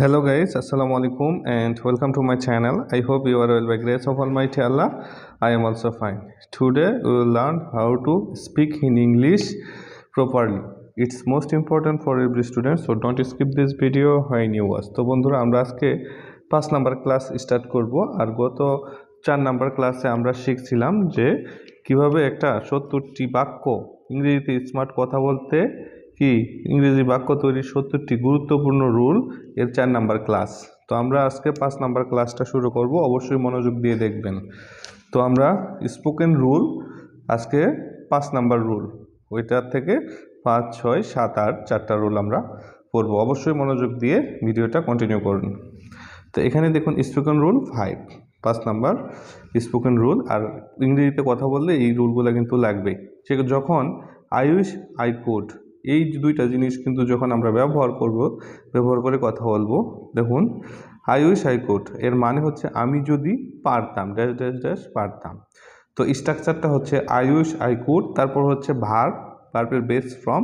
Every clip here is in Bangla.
হ্যালো গাইস আসসালামু আলাইকুম and welcome to my channel I hope you are well by grace of almighty Allah I am also fine today you will learn how to speak in English properly it's most important for every student so don't skip this video why new was তো বন্ধুরা, আমরা আজকে পাঁচ নাম্বার ক্লাস স্টার্ট করব, আর গত চার নাম্বার ক্লাসে আমরা শিখছিলাম যে কীভাবে একটা সত্তরটি বাক্য ইংরেজিতে স্মার্ট কথা বলতে কি? ইংরেজি বাক্য তৈরির সত্তরটি গুরুত্বপূর্ণ রুল এর চার নাম্বার ক্লাস। তো আমরা আজকে পাঁচ নাম্বার ক্লাসটা শুরু করব, অবশ্যই মনোযোগ দিয়ে দেখবেন। তো আমরা স্পোকেন রুল আজকে পাঁচ নাম্বার রুল ওইটার থেকে পাঁচ, ছয়, সাত, আট, চারটা রুল আমরা পড়ব। অবশ্যই মনোযোগ দিয়ে ভিডিওটা কন্টিনিউ করুন। তো এখানে দেখুন স্পোকেন রুল ফাইভ পাঁচ নাম্বার স্পোকেন রুল আর ইংরেজিতে কথা বললে এই রুলগুলো কিন্তু লাগবেই। সে যখন আই উইশ আই কুড এই দুইটা জিনিস কিন্তু যখন আমরা ব্যবহার করব, ব্যবহার করে কথা বলব, দেখুন আই উইশ আই কোড এর মানে হচ্ছে আমি যদি পারতাম, ড্যাশ ড্যাশ ড্যাশ পারতাম। তো স্ট্রাকচারটা হচ্ছে আই উইশ আই কুড তারপর হচ্ছে ভার ভার্বের বেস ফ্রম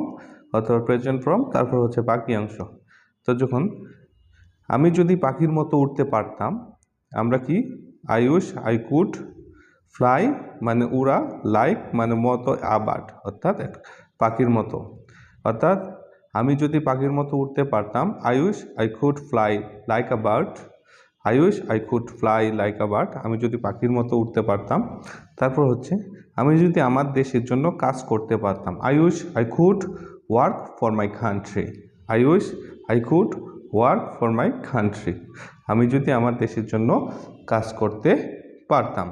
অথবা প্রেজেন্ট ফ্রম, তারপর হচ্ছে বাকি অংশ। তো যখন আমি যদি পাখির মতো উঠতে পারতাম, আমরা কি? I wish I could fly মানে উড়া, লাইক মানে মতো আবাট, অর্থাৎ পাখির মতো। অর্থাৎ আমি যদি পাখির মতো উঠতে পারতাম I I could fly like a bird I wish I could fly like a bird আমি যদি পাখির মতো উঠতে পারতাম। তারপর হচ্ছে, আমি যদি আমার দেশের জন্য কাজ করতে পারতাম I I could work for my country I wish I could work for my country আমি যদি আমার দেশের জন্য কাজ করতে পারতাম।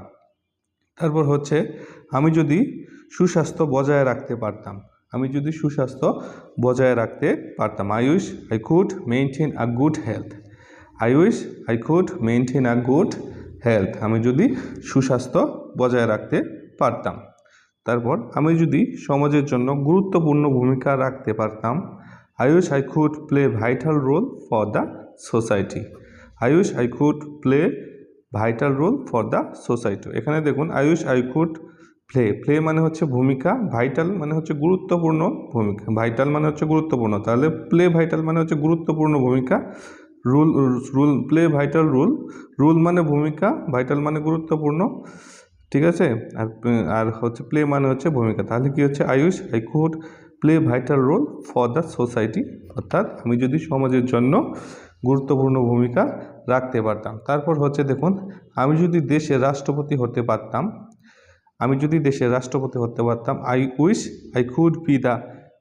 তারপর হচ্ছে, আমি যদি সুস্বাস্থ্য বজায় রাখতে পারতাম আমি যদি সুস্বাস্থ্য বজায় রাখতে পারতাম I wish I could maintain a good health I wish I could maintain a good health আমি যদি সুস্বাস্থ্য বজায় রাখতে পারতাম। তারপর আমি যদি সমাজের জন্য গুরুত্বপূর্ণ ভূমিকা রাখতে পারতাম I wish I could play vital role for the society I wish I could play vital role for the society এখানে দেখুন I wish I could play play মানে হচ্ছে ভূমিকা ভাইটাল মানে হচ্ছে গুরুত্বপূর্ণ ভূমিকা ভাইটাল মানে হচ্ছে গুরুত্বপূর্ণ, তাহলে প্লে ভাইটাল মানে হচ্ছে গুরুত্বপূর্ণ ভূমিকা role role play vital role role মানে ভূমিকা ভাইটাল মানে গুরুত্বপূর্ণ, ঠিক আছে? আর আর হচ্ছে প্লে মানে হচ্ছে ভূমিকা, তাহলে কি হচ্ছে? Wish I could play vital role for the society অর্থাৎ আমি যদি সমাজের জন্য গুরুত্বপূর্ণ ভূমিকা রাখতে পারতাম, তারপর হচ্ছে দেখুন, আমি যদি দেশের রাষ্ট্রপতি হতে পারতাম আমি যদি দেশের রাষ্ট্রপতি হতে পারতাম I wish I could be the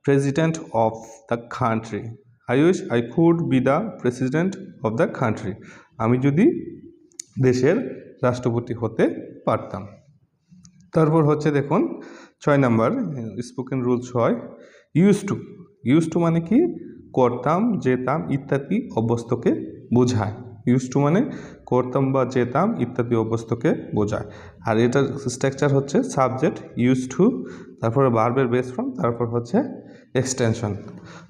president of the country I wish I could be the president of the country আমি যদি দেশের রাষ্ট্রপতি হতে পারতাম। তারপর হচ্ছে দেখুন, ছয় নাম্বার স্পোকেন রুল ছয় ইউজ টু ইউজ টু মানে কি? করতাম, যেতাম ইত্যাদি অভ্যস্তকে বোঝায়। ইউজ টু মানে করতাম বা যেতাম ইত্যাদি অভ্যস্তকে বোঝায়। আর এটার স্ট্রাকচার হচ্ছে সাবজেক্ট ইউজ টু তারপরে বার্বের বেস ফর্ম তারপর হচ্ছে এক্সটেনশন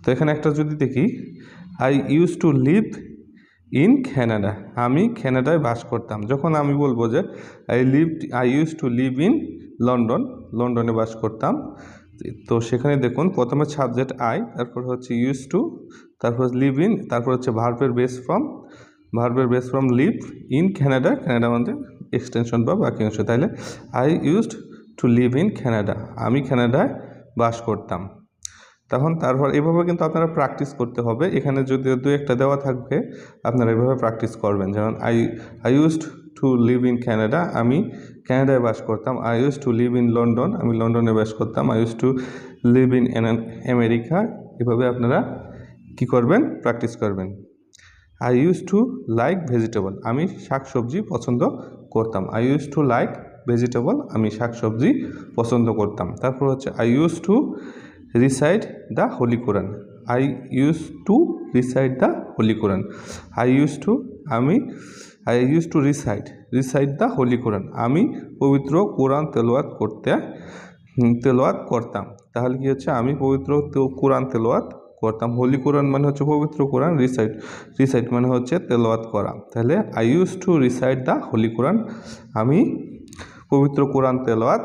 তো এখানে একটা যদি দেখি I use to live in Canada আমি ক্যানাডায় বাস করতাম। যখন আমি বলব যে I live I use to live in London লন্ডনে বাস করতাম। তো সেখানে দেখুন, প্রথমে সাবজেক্ট আই তারপর হচ্ছে ইউজ টু তারপর লিভ ইন তারপর হচ্ছে ভার্বের বেস ফর্ম ভার্বের base from live in Canada Canada মানে এক্সটেনশন বা বাকি অংশ তাহলে I used to live in Canada আমি ক্যানাডায় বাস করতাম। তখন তারপর এভাবে কিন্তু আপনারা প্র্যাকটিস করতে হবে, এখানে যদি দু একটা দেওয়া থাকবে আপনারা এভাবে প্র্যাকটিস করবেন। যেমন I I used to live in Canada আমি ক্যানাডায় বাস করতাম। I use to live in London আমি লন্ডনে বাস করতাম। I use to live in America এভাবে আপনারা কি করবেন? প্র্যাকটিস করবেন। I use to like vegetable আমি শাকসবজি পছন্দ করতাম। I use to like vegetable আমি শাকসবজি পছন্দ করতাম। তারপর হচ্ছে I use to recite the holy Quran I use to recite the holy Quran I use to আমি I use to recite recite the holy Quran আমি পবিত্র কোরআন তেলোয়াত করতে তেলোয়াত করতাম। তাহলে কি হচ্ছে, আমি পবিত্র কোরআন তেলোয়াত করতাম। হোলি কোরআন মানে হচ্ছে পবিত্র কোরআন রিসাইট রিসাইট মানে হচ্ছে তেলোয়াত করা। তাহলে I use to recite the holy Quran আমি পবিত্র কোরআন তেলোয়াত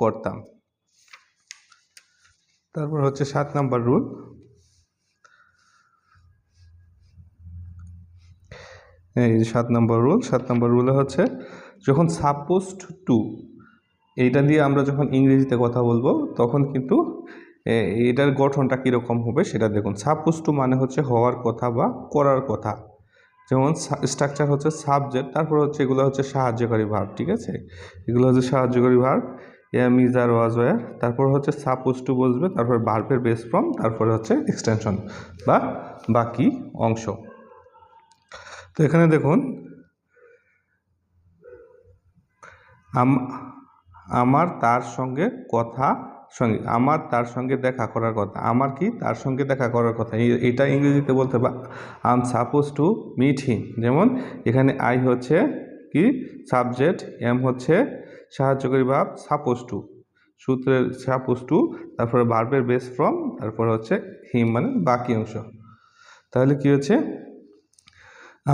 করতাম। তারপর হচ্ছে সাত নাম্বার রুল। এই সাত নম্বর রুল, সাত নম্বর রুলে হচ্ছে যখন সাপোজ টু এইটা দিয়ে আমরা যখন ইংরেজিতে কথা বলব, তখন কিন্তু এটার গঠনটা কীরকম হবে সেটা দেখুন। সাপোজ টু মানে হচ্ছে হওয়ার কথা বা করার কথা। যেমন স্ট্রাকচার হচ্ছে সাবজেক্ট তারপর হচ্ছে এগুলো হচ্ছে সাহায্যকারী ভার্ব ঠিক আছে? এগুলো হচ্ছে সাহায্যকারী verb am is are was were তারপর হচ্ছে সাপোজ টু বসবে, তারপর ভার্বের বেস ফর্ম তারপরে হচ্ছে এক্সটেনশন বা বাকি অংশ। তো এখানে দেখুন, আম- আমার তার সঙ্গে কথা সঙ্গে, আমার তার সঙ্গে দেখা করার কথা, আমার কি তার সঙ্গে দেখা করার কথা? এটা ইংরেজিতে বলতে বা am suppose to meet him যেমন, এখানে আই হচ্ছে কি? সাবজেক্ট এম হচ্ছে সাহায্যকারী ভাব সাপোজ টু সূত্রের সাপোজ টু তারপরে ভার্বের বেস ফ্রম তারপর হচ্ছে হিম মানে বাকি অংশ। তাহলে কি হচ্ছে?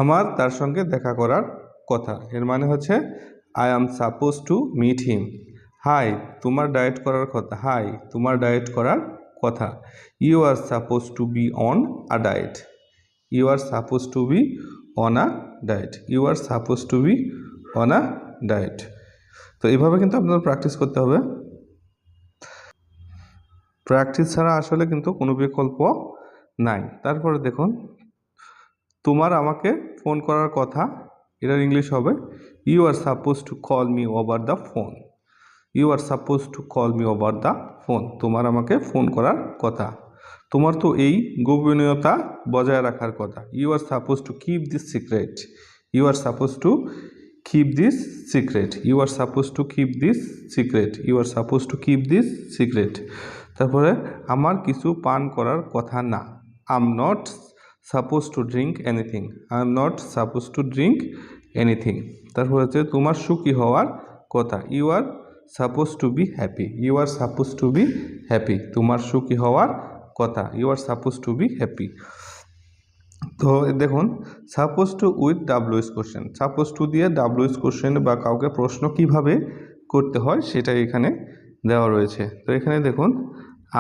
আমার তার সঙ্গে দেখা করার কথা, এর মানে হচ্ছে I am suppose to meet him hi, তোমার ডায়েট করার কথা। হাই, তোমার ডায়েট করার কথা। You are suppose to be on a diet. You are suppose to be on a diet. You are suppose to be on a diet. তো এইভাবে কিন্তু আপনাদের প্র্যাকটিস করতে হবে। প্র্যাকটিস ছাড়া আসলে কিন্তু কোনো বিকল্প নাই। তারপরে দেখুন, তোমার আমাকে ফোন করার কথা, এটার ইংলিশ হবে, you are suppose to call me over the phone. You are suppose to call me over the phone তোমার আমাকে ফোন করার কথা। তোমার তো এই গোপনীয়তা বজায় রাখার কথা। You are suppose to keep this secret you are suppose to keep this secret you are suppose to keep this secret you are suppose to keep this secret তারপরে, আমার কিছু পান করার কথা না। Am not suppose to drink anything I am not suppose to drink anything তারপর হচ্ছে, তোমার সুখী হওয়ার কথা। You are suppose to be happy you are suppose to be happy তোমার সুখী হওয়ার কথা। You are suppose to be happy তো দেখুন suppose to with WH question suppose to দিয়ে ডাব্লিউএস কোশ্চেন বা কাউকে প্রশ্ন কীভাবে করতে হয় সেটা এখানে দেওয়া রয়েছে। তো এখানে দেখুন,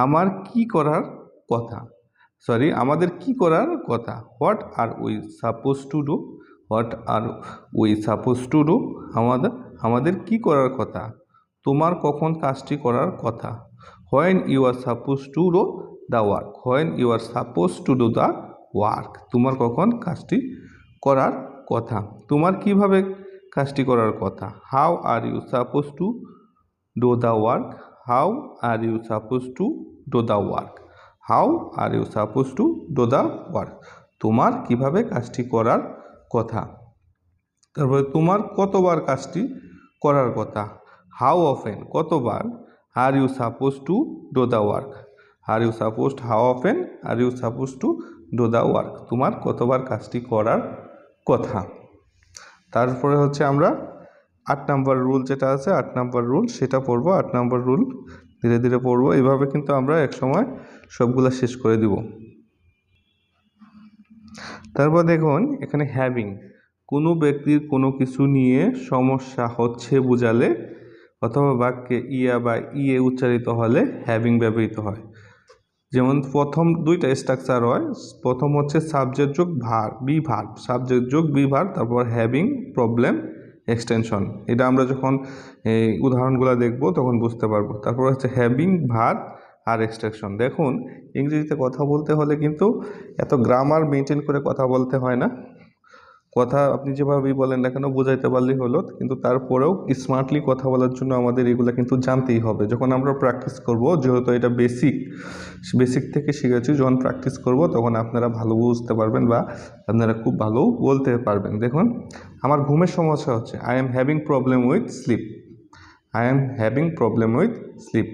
আমার কি করার কথা? সরি আমাদের কি করার কথা? What are we suppose to do what are we suppose to do আমাদের আমাদের কি করার কথা? তোমার কখন কাজটি করার কথা? When you are suppose to do the work when you are suppose to do the work তোমার কখন কাজটি করার কথা? তোমার কীভাবে কাজটি করার কথা? How are you suppose to do the work how are you suppose to do the work how are you suppose to do the work তোমার কীভাবে কাজটি করার কথা? তারপরে তোমার কতবার কাজটি করার কথা? How often? কতবার? Are you suppose to do the work. Are you suppose how often? Are you suppose to do the work. তোমার কতবার কাজটি করার কথা? তারপরে হচ্ছে আমরা আট নাম্বার রুল যেটা আছে, আট নাম্বার রুল সেটা পড়ব, আট নাম্বার রুল ধীরে ধীরে পড়ব। এইভাবে কিন্তু আমরা একসময় সবগুলা শেষ করে দিব। তারপর দেখুন, এখানে হ্যাভিং কোনো ব্যক্তির কোনো কিছু নিয়ে সমস্যা হচ্ছে বোঝালে অথবা বাক্যে ইয়া বা ইয়ে উচ্চারিত হলে হ্যাভিং ব্যবহৃত হয়। যেমন প্রথম দুইটা স্ট্রাকচার হয়, প্রথম হচ্ছে সাবজেক্ট যোগ ভার বি ভার সাবজেক্ট যোগ বি ভার তারপর হ্যাভিং প্রবলেম এক্সটেনশন এটা আমরা যখন এই উদাহরণগুলো দেখব, তখন বুঝতে পারব। তারপর হচ্ছে হ্যাভিং ভার আর এক্সট্রাকশন দেখুন, ইংরেজিতে কথা বলতে হলে কিন্তু এত গ্রামার মেনটেন করে কথা বলতে হয় না। কথা আপনি যেভাবেই বলেন না কেন, বোঝাইতে পারলেই হলো। কিন্তু তারপরেও স্মার্টলি কথা বলার জন্য আমাদের এগুলো কিন্তু জানতেই হবে। যখন আমরা প্র্যাকটিস করব, যেহেতু এটা বেসিক বেসিক থেকে শিখেছি, যখন প্র্যাকটিস করব, তখন আপনারা ভালো বুঝতে পারবেন বা আপনারা খুব ভালো বলতে পারবেন। দেখুন, আমার ঘুমের সমস্যা হচ্ছে। I am having problem with sleep I am having problem with sleep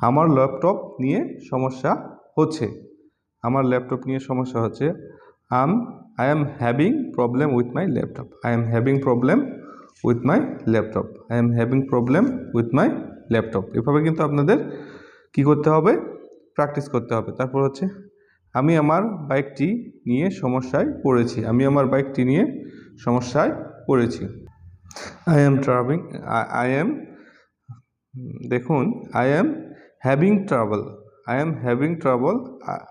আমার ল্যাপটপ নিয়ে সমস্যা হচ্ছে। আমার ল্যাপটপ নিয়ে সমস্যা হচ্ছে। আম I am having problem with my laptop I am having problem with my laptop I am having problem with my laptop এভাবে কিন্তু আপনাদের কি করতে হবে? প্র্যাকটিস করতে হবে। তারপর হচ্ছে, আমি আমার বাইকটি নিয়ে সমস্যায় পড়েছি। আমি আমার বাইকটি নিয়ে সমস্যায় পড়েছি। I am travelling I am দেখুন I am having travel I am having travel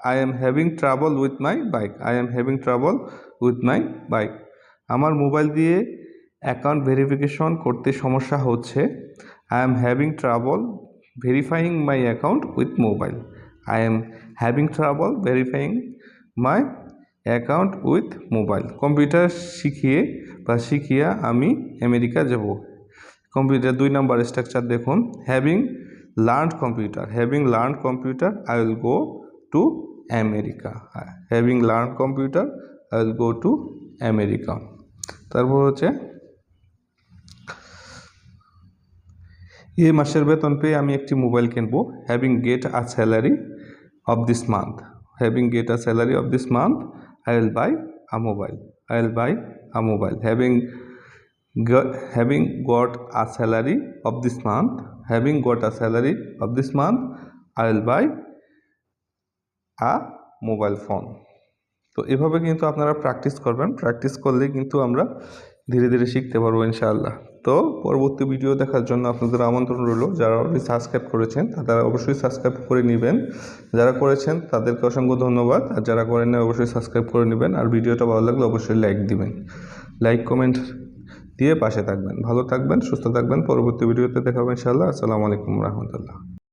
I am having travel with my bike I am having travel with my bike আমার মোবাইল দিয়ে অ্যাকাউন্ট ভেরিফিকেশন করতে সমস্যা হচ্ছে। I am having trouble verifying my account with mobile I am having trouble verifying my account with mobile computer শিখিয়ে বা শিখিয়া আমি আমেরিকা যাব। কম্পিউটার দুই নাম্বার স্ট্রাকচার দেখুন। Having learned computer having learned computer I will go to America having learn computer I will go to America তারপর হচ্ছে এই মাসের বেতন পেয়ে আমি একটি মোবাইল কিনবো। Having get a salary of this month having get a salary of this month I will buy a mobile I will buy a mobile having having got a salary of this month, having got a salary of this month, i will buy a mobile phone তো এভাবে কিন্তু আপনারা প্র্যাকটিস করবেন। প্র্যাকটিস করলে কিন্তু আমরা ধীরে ধীরে শিখতে পারব ইনশাআল্লাহ। তো পরবর্তী ভিডিও দেখার জন্য আপনাদের আমন্ত্রণ রইল। যারা অলরেডি সাবস্ক্রাইব করেছেন তারা অবশ্যই সাবস্ক্রাইব করে নেবেন। যারা করেছেন, তাদেরকে অসংখ্য ধন্যবাদ। আর যারা করেন না অবশ্যই সাবস্ক্রাইব করে নেবেন। আর ভিডিওটা ভালো লাগলে অবশ্যই লাইক দিবেন। লাইক কমেন্ট দিয়ে পাশে থাকবেন। ভালো থাকবেন সুস্থ থাকবেন। পরবর্তী ভিডিওতে দেখাবেন ইনশাআল্লাহ। আসসালামু আলাইকুম রহমতুল্লাহ।